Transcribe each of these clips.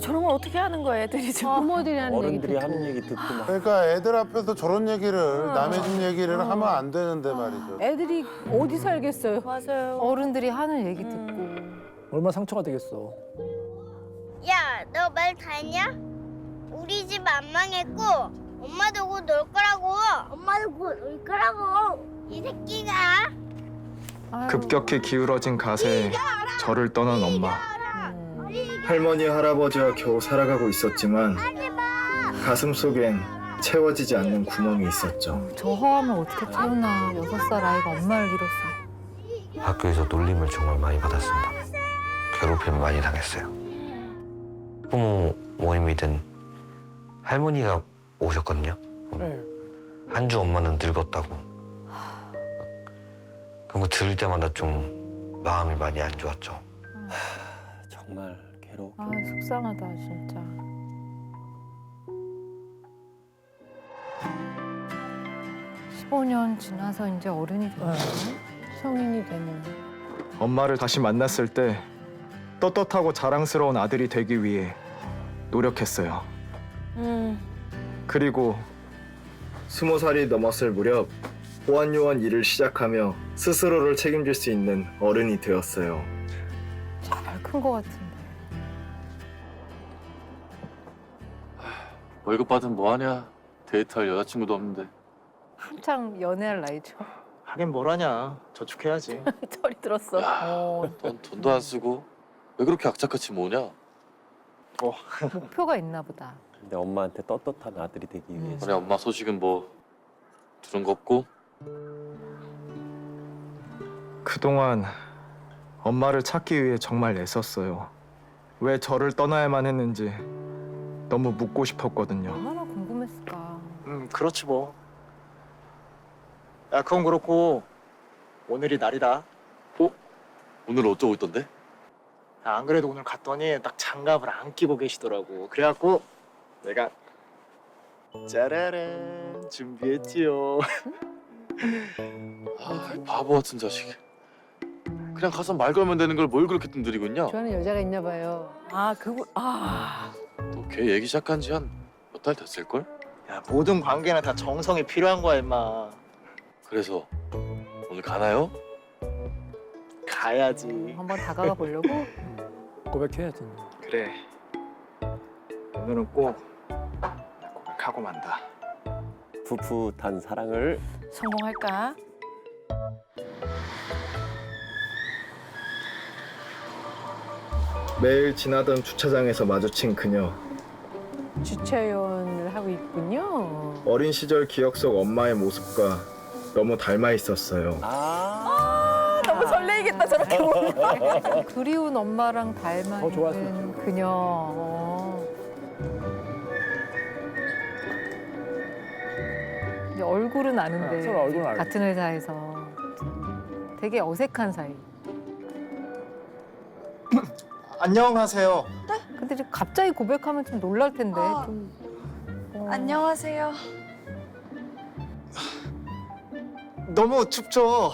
저런 걸 어떻게 하는 거야 애들이 지금. 부모들이 하는 얘기 어른들이 듣고. 하는 얘기 듣고 막 그러니까 애들 앞에서 저런 얘기를 남의 집 얘기를 하면 안 되는데 말이죠. 애들이 어디 살겠어요? 맞아요. 어른들이 하는 얘기 듣고. 음. 얼마나 상처가 되겠어. 야, 너 말 다 했냐? 우리 집 안 망했고 엄마도 곧 놀 거라고. 엄마도 곧 놀 거라고. 이 새끼가. 아유, 급격히 기울어진 가세에 저를 떠난 엄마. 음. 할머니 할아버지와 겨우 살아가고 있었지만 가슴 속엔 채워지지 않는 구멍이 있었죠. 저 허함을 어떻게 채우나. 여섯 살 아이가 엄마를 잃었어. 학교에서 놀림을 정말 많이 받았습니다. 괴롭힘을 많이 당했어요. 부모 모임이든 할머니가 오셨거든요. 네. 한주 엄마는 늙었다고. 그런 거 들을 때마다 좀 마음이 많이 안 좋았죠. 정말 괴롭. 아, 속상하다, 진짜. 십오 년 지나서 이제 어른이 되는 성인이 되는. 엄마를 다시 만났을 때 떳떳하고 자랑스러운 아들이 되기 위해 노력했어요. 음. 그리고 스무 살이 넘었을 무렵 보안 요원 일을 시작하며 스스로를 책임질 수 있는 어른이 되었어요. 잘큰것 같은데. 월급 받으면 뭐하냐? 데이트할 여자친구도 없는데 한창 연애할 나이죠. 하긴 뭘 하냐. 저축해야지. 털이 들었어. 어, 돈, 돈도 안 쓰고 왜 그렇게 악착같이 모으냐? 목표가 있나 보다. 근데 엄마한테 떳떳한 아들이 되기 음. 위해서 우리 엄마 소식은 뭐 들은 거 없고 그동안 엄마를 찾기 위해 정말 애썼어요. 왜 저를 떠나야만 했는지 너무 묻고 싶었거든요. 얼마나 궁금했을까. 음, 그렇지 뭐. 야, 그건 그렇고 오늘이 날이다. 오늘 어쩌고 있던데? 야, 안 그래도 오늘 갔더니 딱 장갑을 안 끼고 계시더라고. 그래갖고 내가 짜라란 준비했지요. 아, 이 바보 같은 자식. 그냥 가서 말 걸면 되는 걸 뭘 그렇게 뜸들이고 있냐? 좋아하는 여자가 있나 봐요. 아 그거 아. 또걔 얘기 시작한 지 한 몇 달 됐을걸? 야, 모든 관계는 다 정성이 필요한 거야, 임마. 그래서 오늘 가나요? 가야지. 한번 다가가 보려고. 고백해야지. 그래. 오늘은 꼭 고백하고 만다. 풋풋한 사랑을 성공할까? 매일 지나던 주차장에서 마주친 그녀. 주차연을 하고 있군요. 어린 시절 기억 속 엄마의 모습과 너무 닮아 있었어요. 아, 너무 설레이겠다 저렇게 보면. 그리운 엄마랑 닮아 더 있는 그녀. 어. 근데 얼굴은 아는데 네, 서로 얼굴은 알고. 같은 회사에서 되게 어색한 사이. 안녕하세요. 근데 이제 갑자기 고백하면 좀 놀랄 텐데. 어. 좀, 어. 안녕하세요. 너무 춥죠?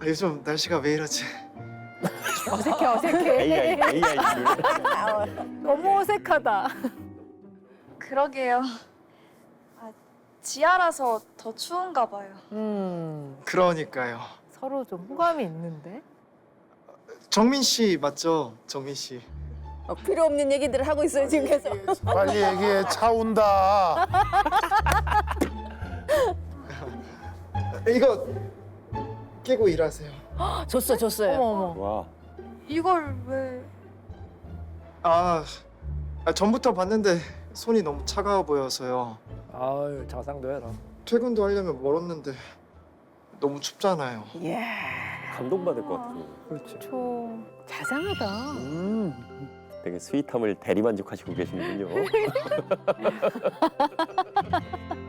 아, 요즘 날씨가 왜 이러지? 어색해 어색해. AI AI를 너무 어색하다. 그러게요. 아, 지하라서 더 추운가 봐요. 음 그러니까요. 서로 좀 호감이 있는데. 정민 씨 맞죠? 정민 씨. 어, 필요 없는 얘기들을 하고 있어요 지금 계속. 빨리 얘기해. 차 온다. 이거 끼고 일하세요. 줬어 줬어요. 어머 어머. 와 이걸 왜... 아, 아, 전부터 봤는데 손이 너무 차가워 보여서요. 아유 자상도 해라. 퇴근도 하려면 멀었는데 너무 춥잖아요. 예. 감동받을 것 같아요. 그렇지. 저 자상하다. 음, 되게 스윗함을 대리만족하시고 계시는군요.